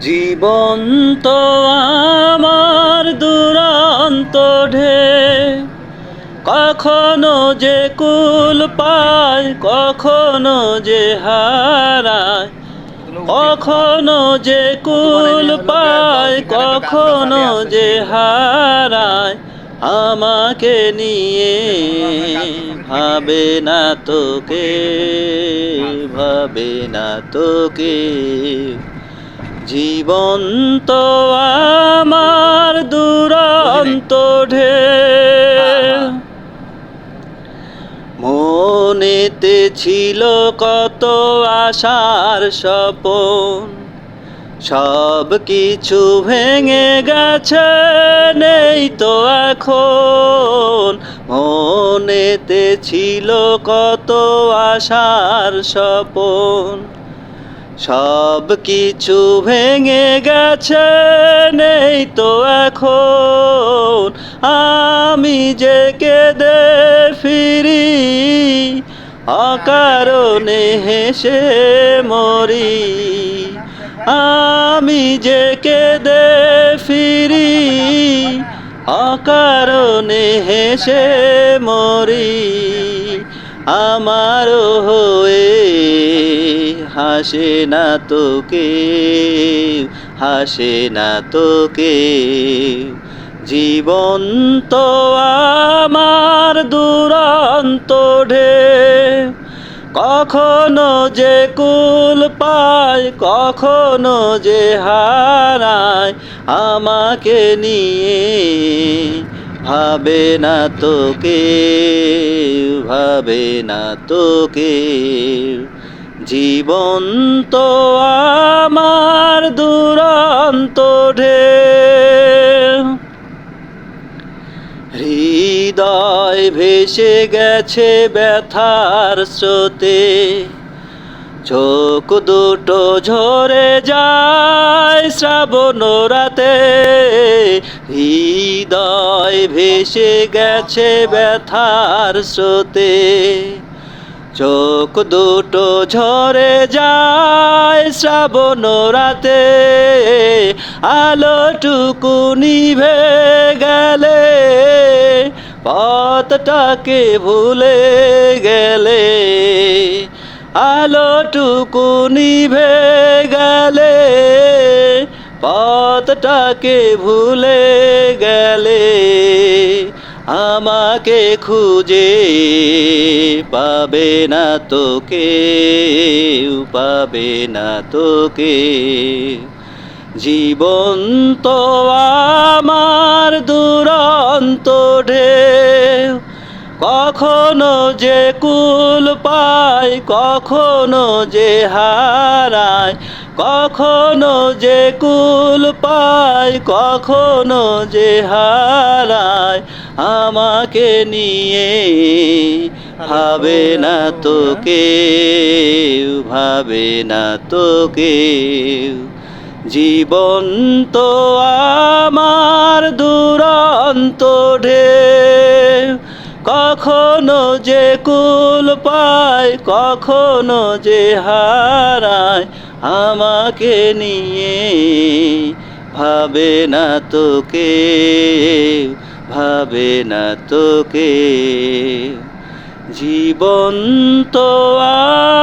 জীবন তো আমার দুরন্ত ঢে কখনো যে কুল পায়, কখনো যে হারায়। কখনো যে কুল পায়, কখনো যে হারায়। আমাকে নিয়ে ভাবে না তোকে, ভাবে না তোকে। জীবন তো আমার দুরন্ত ঢে মনেতে ছিল কত আশার স্বপন, সব কিছু ভেঙে গেছে, নেই তো এখন। মনেতে ছিল কত আশার স্বপন সব কিছু ভেঙে গেছে, নেই তো এখন। আমি যে কেঁদে ফিরি, অকারণে হেসে মরি। আমি যে কেঁদে ফিরি, অকারণে হেসে মরি। আমার হয়ে হাসে না তোকে, হাসে না তোকে। জীবন তো আমার দুরন্ত ঢে, কখনো যে কুল পায়, কখনো যে হারায় আমাকে নিয়ে। ভাবে না তোকে, ভাবে না তোকে। জীবন তো আমার দুরন্ত ঢে হৃদয় ভেসে গেছে ব্যথার স্রোতে, চোখ দুটো ঝরে যায় শ্রাবণ রাতে। হৃদয় ভেসে গেছে ব্যথার স্রোতে চোখ দুটো ঝরে যায় শ্রাবণ রাতে। আলোটুকু নিভে গেলে, পথটাকে ভুলে গেলে। আলোটুকু নিভে গেলে, পথটাকে ভুলে গেলে। আমাকে খুঁজে পাবে না তোকে, পাবে না তোকে। জীবন তো আমার দুরন্ত ঢেউ, কখনো যে কুল পায়, কখনো যে হারায়, কখনো যে কুল পায়, কখনো যে হারায়। আমাকে নিয়ে ভাবে না তোকে ভাবে না তোকে জীবন তো আমার দুরন্ত ঢে কখনো যে কুল পায়, কখনো যে হারায়, আমাকে নিয়ে ভাবে না তোকে ভাবে না তোকে। জীবন্ত আমার